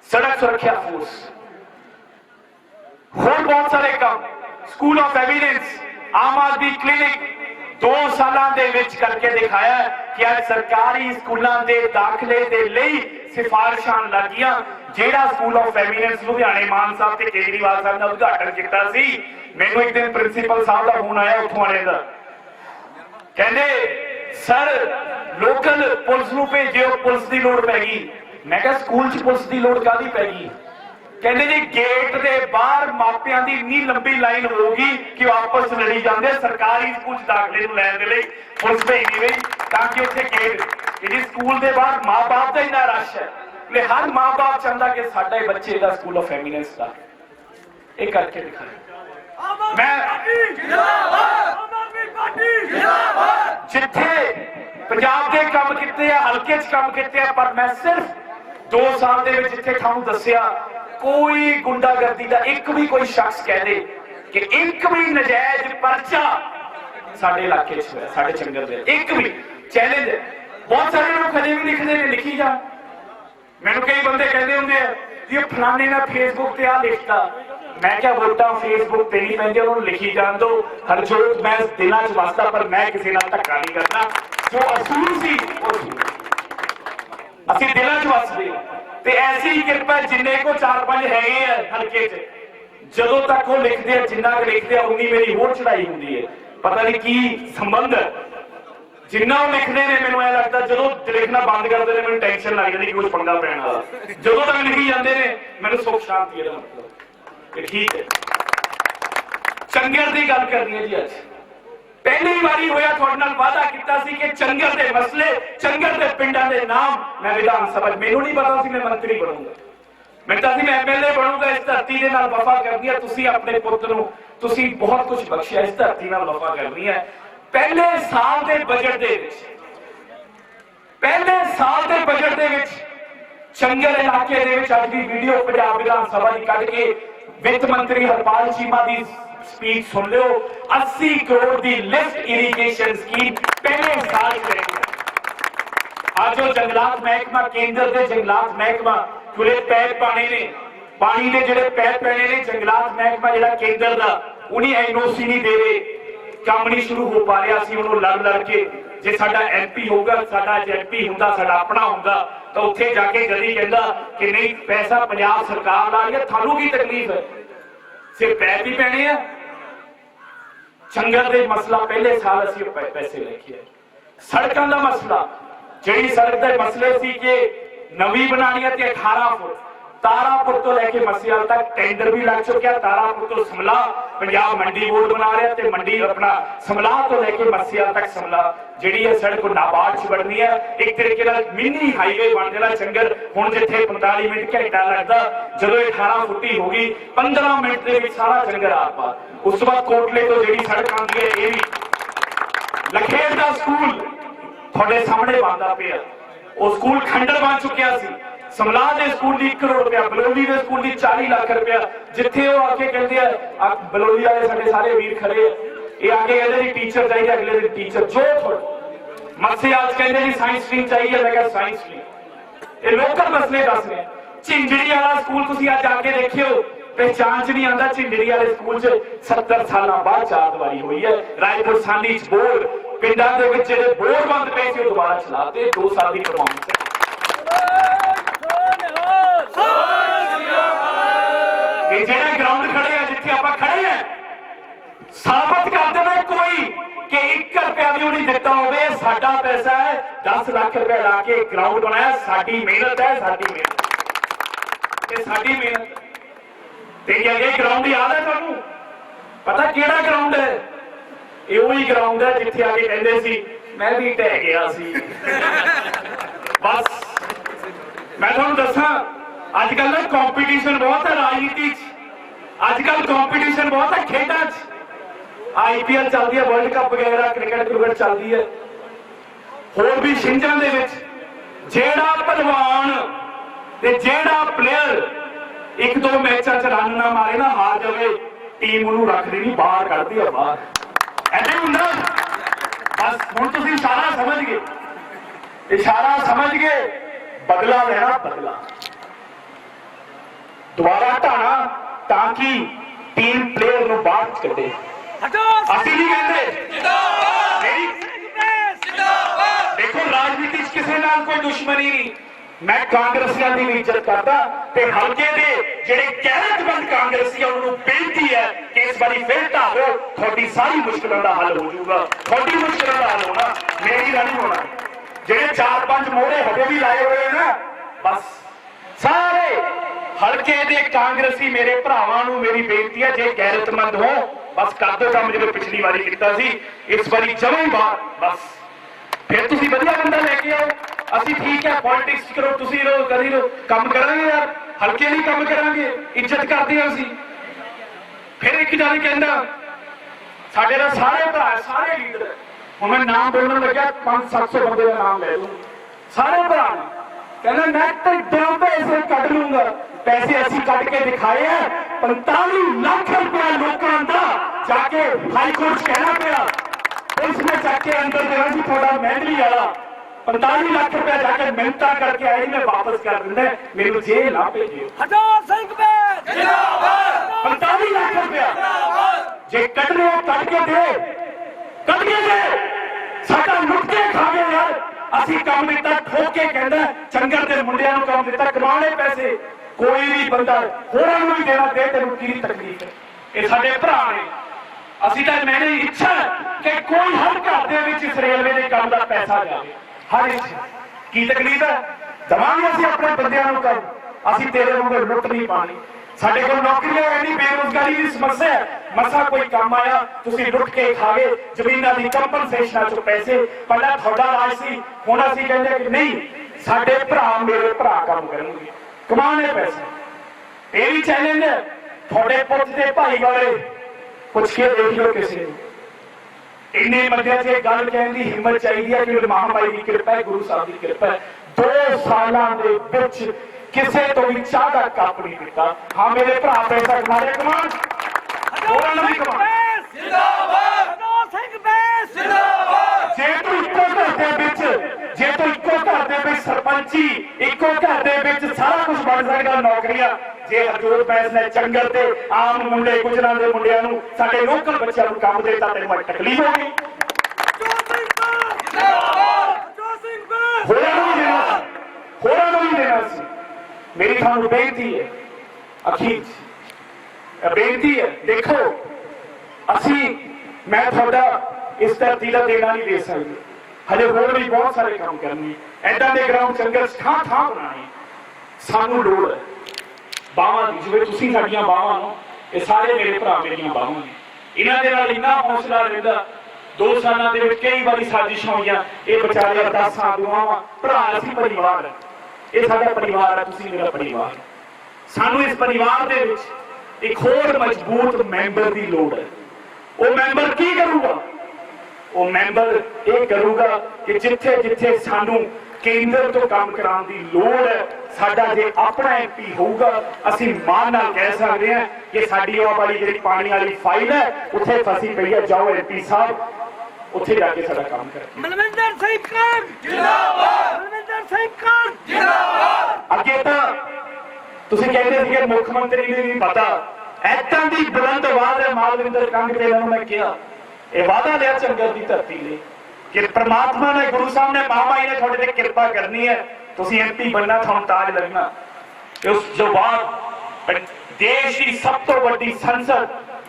ਸੜਕ ਸੁਰੱਖਿਆ ਫੋਰਸ ਹੋਰ ਬਹੁਤ ਸਾਰੇ ਕੰਮ school of eminence Aam Aadmi clinic 2 ਸਾਲਾਂ ਦੇ ਵਿੱਚ ਕਰਕੇ ਦਿਖਾਇਆ ਹੈ ਕਿ ਅੱਜ ਸਰਕਾਰੀ ਸਕੂਲਾਂ ਦੇ ਦਾਖਲੇ ਦੇ ਲਈ ਸਿਫਾਰਿਸ਼ਾਂ ਲੱਗੀਆਂ ਜਿਹੜਾ ਸਕੂਲ ਆਫ ਐਵੀਡੈਂਸ ਲੁਧਿਆਣੇ ਮਾਨ ਸਾਹਿਬ ਤੇ ਕੇਜਰੀਵਾਲ ਸਾਹਿਬ ਨੇ ਉਦਘਾਟਨ ਕੀਤਾ ਸੀ ਮੈਨੂੰ ਇੱਕ ਦਿਨ ਪ੍ਰਿੰਸੀਪਲ ਸਾਹਿਬ ਦਾ ਫੋਨ ਆਇਆ ਉੱਥੋਂ ਵਾਲੇ ਦਾ ਕਹਿੰਦੇ, ਸਰ, ਲੋਕਲ ਪੁਲਿਸ ਨੂੰ ਭੇਜਿਓ, ਪੁਲਿਸ ਦੀ ਲੋੜ ਪੈ ਗਈ। ਮੈਂ ਕਿਹਾ, ਸਕੂਲ 'ਚ ਪੁਲਿਸ ਦੀ ਲੋੜ ਕਾਦੀ ਪੈ ਗਈ? ਕਹਿੰਦੇ ਜੀ, ਗੇਟ ਦੇ ਬਾਹਰ ਮਾਪਿਆਂ ਦੀ ਇੰਨੀ ਲੰਬੀ ਲਾਈਨ ਹੋਊਗੀ ਕਿ ਉਹ ਆਪਸ ਲੜੀ ਜਾਂਦੇ, ਸਰਕਾਰੀ ਸਕੂਲ ਦਾਖਲੇ ਨੂੰ ਲੈਣ ਦੇ ਲਈ ਪੁਲਿਸ ਭੇਜਦੀ ਗਈ ਤਾਂ ਕਿ ਉੱਥੇ ਗੇਟ ਕਿ ਸਕੂਲ ਦੇ ਬਾਹਰ ਮਾਪੇ ਦਾ ਇੰਨਾ ਰਸ਼ ਹੈ। ਲੈ ਹਰ ਮਾਪੇ ਚਾਹੁੰਦਾ ਕਿ ਸਾਡਾ ਬੱਚੇ ਦਾ ਸਕੂਲ ਆਫ ਐਮੀਨੈਂਸ ਦਾ। ਇਹ ਕਰਕੇ ਦਿਖਾਇਆ। ਮੈਂ- ਜਿੰਦਾਬਾਦ! ਜਿੱਥੇ ਪੰਜਾਬ ਦੇ ਕੰਮ ਕੀਤੇ ਆ, ਹਲਕੇ 'ਚ ਕੰਮ ਕੀਤੇ ਆ, ਪਰ ਮੈਂ ਸਿਰਫ 2 ਸਾਲ ਦੇ ਵਿੱਚ ਇੱਥੇ ਤੁਹਾਨੂੰ ਦੱਸਿਆ, ਕੋਈ ਗੁੰਡਾਗਰਦੀ ਦਾ ਇੱਕ ਵੀ ਕੋਈ ਸ਼ਖਸ ਕਹਿ ਕਿ ਇੱਕ ਵੀ ਨਜਾਇਜ਼ ਪਰਚਾ ਸਾਡੇ ਇਲਾਕੇ 'ਚ ਹੋਇਆ, ਸਾਡੇ ਚੰਗਰ ਦੇ ਇੱਕ ਵੀ ਚੈਲੰਜ ਬਹੁਤ ਸਾਰੇ ਲੋਕ ਹਜੇ ਵੀ ਲਿਖਦੇ ਨੇ, ਲਿਖੀ ਜਾ। ਮੈਨੂੰ ਕਈ ਬੰਦੇ ਕਹਿੰਦੇ ਹੁੰਦੇ ਆ ਵੀ ਇਹ ਫਲਾਣੇ ਨੇ ਫੇਸਬੁੱਕ ਤੇ ਆ ਲਿਖਤਾ। ਮੈਂ ਕਿਹਾ ਵੋਟਾਂ ਫੇਸਬੁੱਕ ਤੇ ਨਹੀਂ ਪੈਂਦੀਆਂ ਉਹਨੂੰ ਲਿਖੀ ਜਾਣ ਦੋ ਹਰਜੋਤ, ਮੈਂ ਦਿਲਾਂ 'ਚ ਵਸਦਾ, ਪਰ ਮੈਂ ਕਿਸੇ ਨਾਲ ਧੱਕਾ ਨਹੀਂ ਕਰਨਾ ਜੋ ਅਸੂਲ ਸੀ, ਉਹ ਸੀ। ਅਸੀਂ ਦਿਲਾਂ 'ਚ ਵਸਦੇ ਤੇ ਐਸੀ ਕਿਰਪਾ ਜਿੰਨੇ ਕੋ ਚਾਰ ਪੰਜ ਹੈਗੇ ਆ ਹਲਕੇ 'ਚ। ਜਦੋਂ ਤੱਕ ਉਹ ਲਿਖਦੇ ਆ, ਜਿੰਨਾ ਕੁ ਲਿਖਦੇ ਆ, ਉਨੀ ਮੇਰੀ ਹੋਰ ਚੜਾਈ ਹੁੰਦੀ ਹੈ। ਪਤਾ ਨਹੀਂ ਕੀ ਸੰਬੰਧ ਜਿੰਨਾ ਉਹ ਲਿਖਦੇ ਨੇ, ਮੈਨੂੰ ਐ ਲੱਗਦਾ ਜਦੋਂ ਲਿਖਣਾ ਬੰਦ ਕਰਦੇ ਨੇ, ਮੈਨੂੰ ਟੈਨਸ਼ਨ ਲੱਗ ਜਾਂਦੀ ਕਿ ਕੁਝ ਪੰਗਾ ਪੈਣ ਵਾਲਾ। ਜਦੋਂ ਤੱਕ ਲਿਖੀ ਜਾਂਦੇ ਨੇ, ਮੈਨੂੰ ਸੁੱਖ ਸ਼ਾਂਤੀ ਦਾ ਮਤਲਬ। ਕਿ ਠੀਕ ਹੈ। ਚੰਗਰ ਦੀ ਗੱਲ ਕਰਨੀ ਹੈ ਜੀ ਅੱਜ। ਪਹਿਲੀ ਵਾਰੀ ਹੋਇਆ ਤੁਹਾਡੇ ਨਾਲ ਵਾਅਦਾ ਕੀਤਾ ਸੀ ਕਿ ਚੰਗਰ ਦੇ ਮਸਲੇ ਚੰਗਰ ਦੇ ਪਿੰਡਾਂ ਦੇ ਨਾਮ ਮੈਂ ਵਿਧਾਨ ਸਭਾ ਮੈਨੂੰ ਨਹੀਂ ਪਤਾ ਸੀ ਮੈਂ ਮੰਤਰੀ ਬਣੂੰਗਾ। ਮੈਨੂੰ ਤਾਂ ਸੀ ਮੈਂ ਐਮਐਲਏ ਬਣੂੰਗਾ, ਇਸ ਧਰਤੀ ਦੇ ਨਾਲ ਵਫਾ ਕਰਨੀ ਹੈ। ਤੁਸੀਂ ਆਪਣੇ ਪੁੱਤ ਨੂੰ, ਤੁਸੀਂ ਬਹੁਤ ਕੁਝ ਬਖਸ਼ਿਆ, ਇਸ ਧਰਤੀ ਨਾਲ ਵਫਾ ਕਰਨੀ ਹੈ। ਪਹਿਲੇ ਸਾਲ ਦੇ ਬਜਟ ਦੇ ਵਿੱਚ, ਪਹਿਲੇ ਸਾਲ ਦੇ ਬਜਟ ਦੇ ਵਿੱਚ ਚੰਗਰ ਇਲਾਕੇ ਦੇ ਵਿੱਚ ਅੱਜ ਦੀ ਵੀਡੀਓ ਪੰਜਾਬ ਵਿਧਾਨ ਸਭਾ ਦੀ ਕੱਢ ਕੇ ਵਿੱਤ ਮੰਤਰੀ ਹਰਪਾਲ ਚੀਮਾ ਦੀ ਸਪੀਚ ਸੁਣ ਲਿਓ। 80 ਕਰੋੜ ਦੀ ਲਿਫਟ ਇਰੀਗੇਸ਼ਨ ਸਕੀਮ ਪਹਿਲੇ ਸਾਲ ਚ ਅੱਜ ਉਹ ਜੰਗਲਾਤ ਮਹਿਕਮਾ, ਕੇਂਦਰ ਦੇ ਜੰਗਲਾਤ ਮਹਿਕਮਾ ਜਿਹੜੇ ਪੈਪ ਪਾਣੇ ਨੇ। ਪਾਣੀ ਦੇ ਜਿਹੜੇ ਪੈਪ ਪੈਣੇ ਨੇ ਜੰਗਲਾਤ ਮਹਿਕਮਾ ਜਿਹੜਾ ਕੇਂਦਰ ਦਾ, ਉਹਨੇ ਐਨਓਸੀ ਨਹੀਂ ਦੇ ਕੰਮ ਨਹੀਂ ਸ਼ੁਰੂ ਹੋ ਪਾ ਰਿਹਾ ਸੀ, ਉਹਨੂੰ ਲੜ ਲੜ ਕੇ। ਜੇ ਸਾਡਾ ਐਮਪੀ ਹੋਊਗਾ, ਸਾਡਾ ਐਮਪੀ ਹੁੰਦਾ, ਸਾਡਾ ਆਪਣਾ ਹੁੰਦਾ, ਤਾਂ ਉੱਥੇ ਜਾ ਕੇ ਜਦੀ ਕਹਿੰਦਾ ਕਿ ਨਹੀਂ, ਪੈਸਾ ਪੰਜਾਬ ਸਰਕਾਰ ਲਾ ਰਹੀ ਤੁਹਾਨੂੰ ਕੀ ਤਕਲੀਫ? ਹੈ ਸਿਰ ਪੈਪ ਹੀ ਪੈਣੇ ਆ। ਚੰਗਰ ਦੇ ਮਸਲਾ ਪਹਿਲੇ ਸਾਲ ਅਸੀਂ ਪੈਸੇ ਲੈ ਕੇ ਸੜਕਾਂ ਦਾ ਮਸਲਾ, ਜਿਹੜੀ ਸੜਕ ਦੇ ਮਸਲੇ ਸੀ ਕਿ ਨਵੀਂ ਬਣਾਉਣੀ ਹੈ ਤੇ 18 ਫੁੱਟ। ਤਾਰਾਪੁਰ ਤੋਂ ਲੈ ਕੇ ਮਸੀਆਲ ਤੱਕ ਟੈਂਡਰ ਵੀ ਲੱਗ ਚੁੱਕਿਆ ਤਾਰਾਪੁਰ ਤੋਂ ਸਮਲਾ ਪੰਜਾਬ ਮੰਡੀ ਬੋਰਡ ਬਣਾ ਰਿਹਾ ਤੇ ਮੰਡੀ ਆਪਣਾ ਸਮਲਾ ਤੋਂ ਲੈ ਕੇ ਮਸੀਆਲ ਤੱਕ ਸਮਲਾ ਜਿਹੜੀ ਇਹ ਸੜਕ ਉਹ ਨਾਬਾਰਡ ਚ ਬਣਨੀ ਹੈ ਇੱਕ ਤਰੀਕੇ ਨਾਲ ਮਿੰਨੀ ਹਾਈਵੇ ਬਣ ਜਾਣਾ ਚੰਗਰ ਹੁਣ ਜਿੱਥੇ 45 ਮਿੰਟ ਘੰਟਾ ਲੱਗਦਾ ਜਦੋਂ ਇਹ 18 ਫੁੱਟੀ ਹੋ ਗਈ 15 ਮਿੰਟ ਦੇ ਵਿੱਚ ਸਾਰਾ ਚੰਗਰ ਆ ਪਾ ਉਸ ਤੋਂ ਬਾਅਦ ਕੋਟਲੇ ਤੋਂ ਜਿਹੜੀ ਸੜਕ ਆਉਂਦੀ ਹੈ ਇਹ ਵੀ ਲਖੇੜ ਦਾ ਸਕੂਲ ਤੁਹਾਡੇ ਸਾਹਮਣੇ ਬਣਦਾ ਪਿਆ ਉਹ ਸਕੂਲ ਖੰਡਰ ਬਣ ਚੁੱਕਿਆ ਸੀ ਸਮਲਾਹ ਦੇ ਸਕੂਲ ਦੀ 1 ਕਰੋੜ ਰੁਪਇਆ, ਬਲੌਲੀ ਦੇ ਸਕੂਲ ਦੀ 40 ਲੱਖ ਰੁਪਇਆ। ਜਿੱਥੇ ਉਹ ਆ ਕੇ ਕਹਿੰਦੇ ਆ ਆ ਬਲੌਲੀ ਵਾਲੇ ਸਾਡੇ ਸਾਰੇ ਵੀਰ ਖੜੇ ਆ। ਇਹ ਆ ਕੇ ਕਹਿੰਦੇ ਜੀ ਟੀਚਰ ਚਾਹੀਦਾ, ਅਗਲੇ ਦਿਨ ਟੀਚਰ ਜੋ ਤੁਹਾਡੇ ਮਸੇ ਅੱਜ ਕਹਿੰਦੇ ਜੀ ਸਾਇੰਸ ਸਟਰੀਮ ਚਾਹੀਦੀ ਹੈ ਮੈਂ ਕਿਹਾ ਸਾਇੰਸ ਸਟਰੀਮ ਇਹ ਲੋਕਲ ਮਸਲੇ ਦੱਸ ਰਹੇ ਆ। ਝਿੰਜੜੀ ਵਾਲਾ ਸਕੂਲ ਤੁਸੀਂ ਅੱਜ ਆ ਕੇ ਦੇਖਿਓ ਪਹਿਚਾਨ ਚ ਨਹੀਂ ਆਂਦਾ ਝਿੰਜੜੀ ਵਾਲੇ ਸਕੂਲ ਚ। 70 ਸਾਲਾਂ ਬਾਅਦ ਚਾਰ ਦੀਵਾਰੀ ਹੋਈ ਹੈ। ਰਾਏਪੁਰ ਸਾਨੀ ਚ ਬੋਰਡ। ਪਿੰਡਾਂ ਦੇ ਵਿੱਚ ਜਿਹੜੇ ਬੋਰਡ ਬੰਦ ਪਏ ਸੀ, ਉਹ ਦੁਬਾਰਾ ਚਲਾਤੇ 2 ਸਾਲ ਦੀ ਪਰਫਾਰਮੈਂਸ ਇਹ ਜਿਹੜਾ ਗਰਾਊਂਡ ਖੜੇ ਆ ਜਿੱਥੇ ਆਪਾਂ ਖੜੇ ਆ ਸਾਬਤ ਕਰ ਦੇਵੇ ਕੋਈ ਕਿ 1 ਰੁਪਿਆ ਵੀ ਉਹ ਨਹੀਂ ਦਿੱਤਾ ਹੋਵੇ ਇਹ ਸਾਡਾ ਪੈਸਾ ਹੈ 10 ਲੱਖ ਰੁਪਏ ਲਾ ਕੇ ਗਰਾਊਂਡ ਬਣਾਇਆ, ਸਾਡੀ ਮਿਹਨਤ ਹੈ, ਸਾਡੀ ਮਿਹਨਤ। ਇਹ ਸਾਡੀ ਮਿਹਨਤ। ਤੇ ਇਹ ਗਰਾਊਂਡ ਯਾਦ ਹੈ ਤੁਹਾਨੂੰ? ਪਤਾ ਕਿਹੜਾ ਗਰਾਊਂਡ ਹੈ? ਇਹ ਉਹੀ ਗਰਾਊਂਡ ਹੈ ਜਿੱਥੇ ਆ ਕੇ ਕਹਿੰਦੇ ਸੀ, ਮੈਂ ਵੀ ਢਹਿ ਗਿਆ ਸੀ। ਬਸ। ਮੈਂ ਤੁਹਾਨੂੰ ਦੱਸਾਂ ਅੱਜ ਕੱਲ ਨਾ ਕੰਪੀਟੀਸ਼ਨ ਬਹੁਤ ਹੈ ਰਾਜਨੀਤੀ 'ਚ। ਅੱਜ ਕੱਲ ਕੰਪੀਟੀਸ਼ਨ ਬਹੁਤ ਹੈ ਖੇਡਾਂ 'ਚ। ਆਈਪੀਐਲ ਚੱਲਦੀ ਹੈ ਵਰਲਡ ਕੱਪ ਵਗੈਰਾ ਕ੍ਰਿਕਟ ਕ੍ਰਿਕਟ ਚੱਲਦੀ ਹੈ। ਹੋਰ ਵੀ ਛਿੰਝਾਂ ਦੇ ਵਿੱਚ ਜਿਹੜਾ ਪਹਿਲਵਾਨ ਤੇ ਜਿਹੜਾ ਪਲੇਅਰ ਇੱਕ ਦੋ ਮੈਚਾਂ 'ਚ ਰਨ ਨਾ ਮਾਰੇ ਨਾ ਹਾਰ ਜਾਵੇ ਟੀਮ ਉਹਨੂੰ ਰੱਖਦੀ ਨਹੀਂ ਬਾਹਰ ਕੱਢਦੀ ਆ ਬਾਹਰ। ਐਵੇਂ ਹੁੰਦਾ। ਬਸ ਹੁਣ ਤੁਸੀਂ ਇਸ਼ਾਰਾ ਸਮਝ ਗਏ। ਇਸ਼ਾਰਾ ਸਮਝ ਗਏ ਬਦਲਾ ਲੈਣਾ ਬਦਲਾ। ਦੁਬਾਰਾ ਢਾਣਾ ਤਾਂ ਕਿ ਟੀਮ ਪਲੇਅਰ ਨੂੰ ਬਾਹਰ ਕੱਢੇ। ਅਸੀਂ ਨਹੀਂ ਕਹਿੰਦੇ? ਜਿੰਦਾਬਾਦ। ਮੇਰੀ ਰਾਜਨੀਤੀ 'ਚ ਕਿਸੇ ਨਾਲ ਕੋਈ ਦੁਸ਼ਮਣੀ ਨਹੀਂ। ਮੈਂ ਕਾਂਗਰਸੀਆਂ ਦੀ ਵੀ ਇੱਜ਼ਤ ਕਰਦਾ ਤੇ ਹਲਕੇ ਦੇ ਜਿਹੜੇ ਗੈਰਤਮੰਦ ਕਾਂਗਰਸੀ ਨੂੰ ਬੇਨਤੀ ਹੈ ਕਿ ਇਸ ਵਾਰੀ ਫਿਰ ਢਾਵੋ ਤੁਹਾਡੀ ਸਾਰੀ ਮੁਸ਼ਕਲਾਂ ਦਾ ਹੱਲ ਹੋ ਜਾਊਗਾ। ਤੁਹਾਡੀ ਮੁਸ਼ਕਲਾਂ ਦਾ ਹੱਲ ਹੋਣਾ, ਮੇਰੀ ਦਾ ਨਹੀਂ ਹੋਣਾ। ਜਿਹੜੇ ਚਾਰ ਪੰਜ ਮੋਹਰੇ ਹਜੇ ਵੀ ਲਾਏ ਹੋਏ ਨਾ ਬਸ। ਸਾਰੇ ਹਲਕੇ ਦੇ ਕਾਂਗਰਸੀ ਮੇਰੇ ਭਰਾਵਾਂ ਨੂੰ ਮੇਰੀ ਬੇਨਤੀ ਹੈ, ਜੇ ਗੈਰਤਮੰਦ ਹੋ ਬਸ ਕਰ ਦਿਓ ਕੰਮ ਜਿਵੇਂ ਪਿਛਲੀ ਵਾਰੀ ਕੀਤਾ ਸੀ। ਇਸ ਵਾਰੀ ਜਮਾਂ ਹੀ ਬਾਹਰ, ਬਸ। ਫਿਰ ਤੁਸੀਂ ਵਧੀਆ ਬੰਦਾ ਲੈ ਕੇ ਆਓ। ਅਸੀਂ ਠੀਕ ਹੈ ਪੋਲਿਟਿਕਸ ਕਰੋ, ਤੁਸੀਂ ਰਹੋ, ਕਰੀ ਰਹੋ। ਕੰਮ ਕਰਾਂਗੇ ਯਾਰ, ਹਲਕੇ ਲਈ ਕੰਮ ਕਰਾਂਗੇ, ਇੱਜ਼ਤ ਕਰਦੇ ਹਾਂ ਅਸੀਂ। ਫਿਰ ਇੱਕ ਜਣ ਕਹਿੰਦਾ, ਸਾਡੇ ਨਾਲ ਸਾਰੇ ਭਰਾ ਸਾਰੇ ਲੀਡਰ ਹੁਣ ਮੈਂ ਨਾਮ ਬੋਲਣ ਲੱਗਿਆ 5-700 ਬੰਦੇ ਦਾ ਨਾਮ ਲੈ ਲੂੰ ਸਾਰੇ ਭਰਾ ਕਹਿੰਦਾ, ਮੈਂ ਤੇ ਦਿਲੋਂ ਪੈਸੇ ਕੱਢ ਲੂੰਗਾ ਪੈਸੇ ਅਸੀਂ ਕੱਢ ਕੇ ਦਿਖਾਏ ਆ 45 ਲੱਖ ਰੁਪਏ ਲੋਕਾਂ ਦਾ ਜਾ ਕੇ ਹਾਈ ਕੋਰਟ 'ਚ ਕਹਿਣਾ ਪਿਆ। ਪੁਲਿਸ ਨੇ ਚੱਕ ਕੇ ਅੰਦਰ ਦੇਣਾ ਸੀ ਤੁਹਾਡਾ ਮਹਿੰਦਰੀ ਵਾਲਾ 45 ਲੱਖ ਰੁਪਏ ਜਾ ਕੇ ਮਿਹਨਤਾਂ ਕਰਕੇ ਆਏ ਮੈਂ ਵਾਪਸ ਕਰ ਦਿੰਦਾ ਮੈਨੂੰ ਜੇਲ੍ਹ ਨਾ ਭੇਜਿਓ। ਹਜ਼ਾਰ ਸਿੰਘ ਬੈਸ ਜਿੰਦਾਬਾਦ। 45 ਲੱਖ ਰੁਪਇਆ। ਜੇ ਕੱਢ ਰਹੇ ਹੋ ਕੱਢ ਕੇ ਦੇ। ਕੱਢ ਕੇ ਦੇ। ਸਾਡਾ ਲੁੱਟ ਕੇ ਖਾ ਗਏ ਯਾਰ। ਅਸੀਂ ਕੰਮ ਦਿੱਤਾ ਠੋਕ ਕਹਿੰਦਾ ਚੰਗਰ ਦੇ ਮੁੰਡਿਆਂ ਨੂੰ ਕੰਮ ਦਿੱਤਾ ਕਮਾਉਣੇ ਪੈਸੇ। ਕੋਈ ਵੀ ਬੰਦਾ ਹੋਰਾਂ ਨੂੰ ਵੀ ਦੇਣਾ ਦੇ ਤੈਨੂੰ ਕੀ ਤਕਲੀਫ ਹੈ? ਇਹ ਸਾਡੇ ਭਰਾ ਨੇ। ਅਸੀਂ ਤਾਂ ਮੇਰੀ ਇੱਛਾ ਹੈ ਕਿ ਕੋਈ ਹਰ ਘਰ ਦੇ ਵਿੱਚ ਇਸ ਰੇਲਵੇ ਦੇ ਕੰਮ ਦਾ ਪੈਸਾ ਜਾਵੇ। ਹਰ ਇੱਛਾ ਕੀ ਤਕਲੀਫ ਹੈ? ਦਵਾਂਗੇ ਅਸੀਂ ਆਪਣੇ ਬੰਦਿਆਂ ਨੂੰ ਕੰਮ ਅਸੀਂ ਤੇਰੇ ਵਾਂਗੂ ਲੁੱਟ ਨਹੀਂ ਪਾਣੀ ਸਾਡੇ ਕੋਲ ਨੌਕਰੀਆਂ ਹੈ ਬੇਰੋਜ਼ਗਾਰੀ ਦੀ ਸਮੱਸਿਆ ਹੈ। ਮਸਾ ਕੋਈ ਕੰਮ ਆਇਆ, ਤੁਸੀਂ ਲੁੱਟ ਕੇ ਖਾ ਜ਼ਮੀਨਾਂ ਦੀ ਕੰਪਨਸੇਸ਼ਨਾਂ ਚੋਂ ਪੈਸੇ। ਪਹਿਲਾਂ ਤੁਹਾਡਾ ਰਾਜ ਸੀ, ਹੁਣ ਅਸੀਂ ਕਹਿੰਦੇ ਕਿ ਨਹੀਂ, ਸਾਡੇ ਭਰਾ ਮੇਰੇ ਭਰਾ ਕੰਮ ਕਰਨਗੇ। ਕਮਾਉਣੇ ਪੈਸੇ। ਇਹ ਵੀ ਚੈਲੰਜ ਹੈ। ਤੁਹਾਡੇ ਪੁੱਤ ਦੇ ਭਾਈ ਵਾਲੇ ਪੁੱਛ ਦੇਖਿਓ ਕਿਸੇ ਨੂੰ। ਇੰਨੇ ਬੰਦਿਆਂ 'ਚ ਇਹ ਗੱਲ ਕਹਿਣ ਦੀ ਹਿੰਮਤ ਚਾਹੀਦੀ ਹੈ ਕਿ ਮਹਾਮਾਈ ਦੀ ਕਿਰਪਾ ਹੈ, ਗੁਰੂ ਸਾਹਿਬ ਦੀ ਕਿਰਪਾ ਹੈ। ਦੋ ਸਾਲਾਂ ਦੇ ਵਿੱਚ ਕਿਸੇ ਤੋਂ ਵੀ ਚਾਹ ਦਾ ਕੱਪ ਨਹੀਂ ਦਿੱਤਾ ਹਾਂ, ਮੇਰੇ ਭਰਾ ਪੈਸਾ ਕਮਾਰੇ ਕਮਾਨ ਹੋਰਾਂ ਨੂੰ ਵੀ ਕਮਾਨ ਬੈਸ ਜਿੰਦਾਬਾਦ ਹਜ਼ਾਰ ਸਿੰਘ ਬੈਸ ਜਿੰਦਾਬਾਦ ਜੇ ਤੂੰ ਇੱਕੋ ਘਰ ਦੇ ਵਿੱਚ ਜੇ ਤੂੰ ਇੱਕੋ ਘਰ ਦੇ ਵਿੱਚ ਇੱਕੋ ਘਰ ਦੇ ਵਿੱਚ ਸਾਰਾ ਕੁਝ ਬਣ ਸਕਦਾ ਨੌਕਰੀਆਂ। ਜੇ ਹਰਜੋਤ ਬੈਂਸ ਨੇ ਚੰਗਰ ਤੇ ਆਮ ਮੁੰਡੇ, ਗੁਜਰਾਂ ਦੇ ਮੁੰਡਿਆਂ ਨੂੰ ਸਾਡੇ ਲੋਕਲ ਬੱਚਿਆਂ ਨੂੰ ਕੰਮ ਦੇਤਾ, ਤੈਨੂੰ ਅੱਜ ਤਕਲੀਫ ਹੋ ਗਈ। ਹੋਰਾਂ ਨੂੰ ਵੀ ਦੇਣਾ ਹੋਰਾਂ ਨੂੰ ਦੇਣਾ ਸੀ। ਮੇਰੀ ਤੁਹਾਨੂੰ ਬੇਨਤੀ ਹੈ, ਅਖੀਰ ਬੇਨਤੀ ਹੈ, ਦੇਖੋ, ਅਸੀਂ, ਮੈਂ ਤੁਹਾਡਾ ਇਸ ਧਰਤੀ ਦਾ ਦੇਣਾ ਨਹੀਂ ਦੇ ਸਕਦੇ। ਹਜੇ ਹੋਰ ਵੀ ਬਹੁਤ ਸਾਰੇ ਕੰਮ ਕਰਨੇ ਐਦਾਂ ਦੇ ਗਰਾਊਂਡ ਚੰਗਰ ਥਾਂ ਥਾਂ ਬਣਾਏ ਸਾਨੂੰ ਲੋੜ ਹੈ। ਬਾਹਾਂ ਦੀ, ਜਿਵੇਂ ਤੁਸੀਂ ਸਾਡੀਆਂ ਬਾਹਾਂ ਨੂੰ ਇਹ ਸਾਰੇ ਮੇਰੇ ਭਰਾ ਮੇਰੀਆਂ ਬਾਹਾਂ ਨੇ। ਇਹਨਾਂ ਦੇ ਨਾਲ ਇੰਨਾ ਹੌਸਲਾ ਰਹਿੰਦਾ, ਦੋ ਸਾਲਾਂ ਦੇ ਵਿੱਚ ਕਈ ਵਾਰੀ ਸਾਜ਼ਿਸ਼ਾਂ ਹੋਈਆਂ, ਇਹ ਵਿਚਾਰੇ ਅਰਦਾਸਾਂ, ਦੁਆਵਾਂ, ਭਰਾ, ਅਸੀਂ ਪਰਿਵਾਰ ਹੈ। ਇਹ ਸਾਡਾ ਪਰਿਵਾਰ ਹੈ, ਤੁਸੀਂ ਮੇਰਾ ਪਰਿਵਾਰ ਸਾਨੂੰ ਇਸ ਪਰਿਵਾਰ ਦੇ ਵਿੱਚ ਇੱਕ ਹੋਰ ਮਜ਼ਬੂਤ ਮੈਂਬਰ ਦੀ ਲੋੜ ਹੈ। ਉਹ ਮੈਂਬਰ ਕੀ ਕਰੂਗਾ? ਉਹ ਮੈਂਬਰ ਇਹ ਕਰੂਗਾ ਕਿ ਜਿੱਥੇ ਜਿੱਥੇ ਸਾਨੂੰ ਕੇਂਦਰ ਤੋਂ ਕੰਮ ਕਰਾਉਣ ਦੀ ਲੋੜ ਹੈ ਸਾਡਾ ਜੇ ਆਪਣਾ ਐਮਪੀ ਹੋਊਗਾ ਅਸੀਂ ਮਾਣ ਨਾਲ ਕਹਿ ਸਕਦੇ ਹਾਂ ਕਿ ਸਾਡੀ ਉਹ ਵਾਲੀ ਜਿਹੜੀ ਪਾਣੀ ਵਾਲੀ ਫਾਈਲ ਹੈ ਉੱਥੇ ਫਸੀ ਪਈ ਹੈ। ਜਾਓ ਐਮਪੀ ਸਾਹਿਬ ਉੱਥੇ ਜਾ ਕੇ ਸਾਡਾ ਕੰਮ ਕਰੋ ਮਲਵਿੰਦਰ ਸਿੰਘ ਕਾਨ ਜਿੰਦਾਬਾਦ। ਮਲਵਿੰਦਰ ਸਿੰਘ ਕਾਨ ਜਿੰਦਾਬਾਦ। ਅੱਗੇ ਤਾਂ ਤੁਸੀਂ ਕਹਿੰਦੇ ਸੀਗੇ ਮੁੱਖ ਮੰਤਰੀ ਨੂੰ ਵੀ ਪਤਾ। ਐਤਾਂ ਦੀ ਬੁਲੰਦ ਆਵਾਜ਼ ਹੈ ਮਾਲਵਿੰਦਰ ਕੰਗ ਤੇ ਨੂੰ ਮੈਂ ਕਿਹਾ। ਇਹ ਵਾਅਦਾ ਲਿਆ ਚੰਗਲ ਦੀ ਧਰਤੀ ਲਈ ਕਿ ਪ੍ਰਮਾਤਮਾ ਨੇ, ਗੁਰੂ ਸਾਹਿਬ ਨੇ ਮਹਾਮਾਈ ਨੇ ਤੁਹਾਡੇ ਤੇ ਕਿਰਪਾ ਕਰਨੀ ਹੈ। ਤੁਸੀਂ ਐਮਪੀ ਬਣਨਾ ਤੁਹਾਨੂੰ ਤਾਜ ਲੱਗਣਾ। ਉਸ ਤੋਂ ਬਾਅਦ ਦੇਸ਼ ਦੀ ਸਭ ਤੋਂ ਵੱਡੀ ਸੰਸਦ,